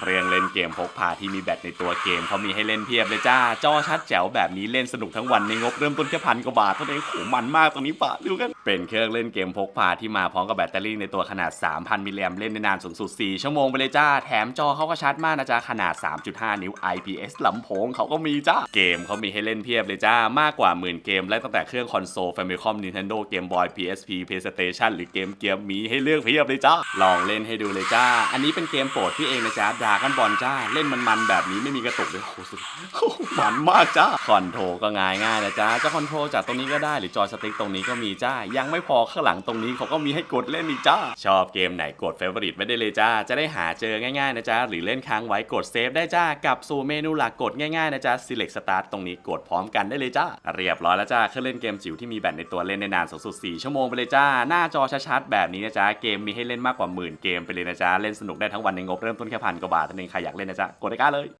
เครื่องเล่นเกมพกพาที่มีแบตในตัวเกมเขามีให้เล่นเพียบเลยจ้า จอชัดแจ๋วแบบนี้เล่นสนุกทั้งวันในงบเริ่มต้นแค่พันกว่าบาทเท่านั้นเองโหมันมากตรงนี้ปะดูกัน เป็นเครื่องเล่นเกมพกพาที่มาพร้อมกับแบตเตอรี่ในตัวขนาด 3,000 มิลลิแอมป์เล่นได้นานสูงสุด 4 ชั่วโมงไปเลยจ้า แถมจอเขาก็ชัดมากนะจ๊ะขนาด 3.5 นิ้ว IPS ลำโพงเขาก็มีจ้า เกมเขามีให้เล่นเพียบเลยจ้ามากกว่าหมื่นเกมและตั้งแต่เครื่องคอนโซล Famicom Nintendo Game Boy PSP PlayStation หรือเกมเกียร์มีให้เลือกเพียบเลยจ้าลองเล่นให้ดูเลยจ้า อันนี้เป็นเกมโปรดพี่เองนะจ๊ะดรากันบอลจ้า เล่นมันๆแบบนี้ไม่มีกระตุกเลยโอ้โหสุดมันมากจ้าคอนโทรก็ง่ายง่ายนะจ๊ะจะคอนโทรจากตรงนี้ก็ได้หรือจอยสติ๊กตรงนี้ก็มีจ้า ยังไม่พอข้างหลังตรงนี้เขาก็มีให้กดเล่นอีกจ้า ชอบเกมไหนกดเฟ v o r ริตไม่ได้เลยจ้า จะได้หาเจอง่ายๆนะจ๊ะหรือเล่นค้างไว้กดเซฟได้จ้ากลับสู่เมนูหลักกดง่ายๆนะจ๊ะ select start ตรงนี้กดพร้อมกันได้เลยจ้า เรียบร้อยแล้วจ้าเครื่องเล่นเกมจิ๋วที่มีแบตในตัวเล่นได้นานสูงสุด4ชั่วโมงไปเลยจ้า หน้าจอชัดๆแบบนี้นะจ๊ะเกมมีให้เล่นมากกว่าหมื่นเกมไปเลยนะจ๊ะเล่นสนุกได้ทั้งวันในงบเริ่มต้นแค่พันกว่าบาทนั่นเองใครอยากเล่นนะจ๊ะกดได้ก้าเลย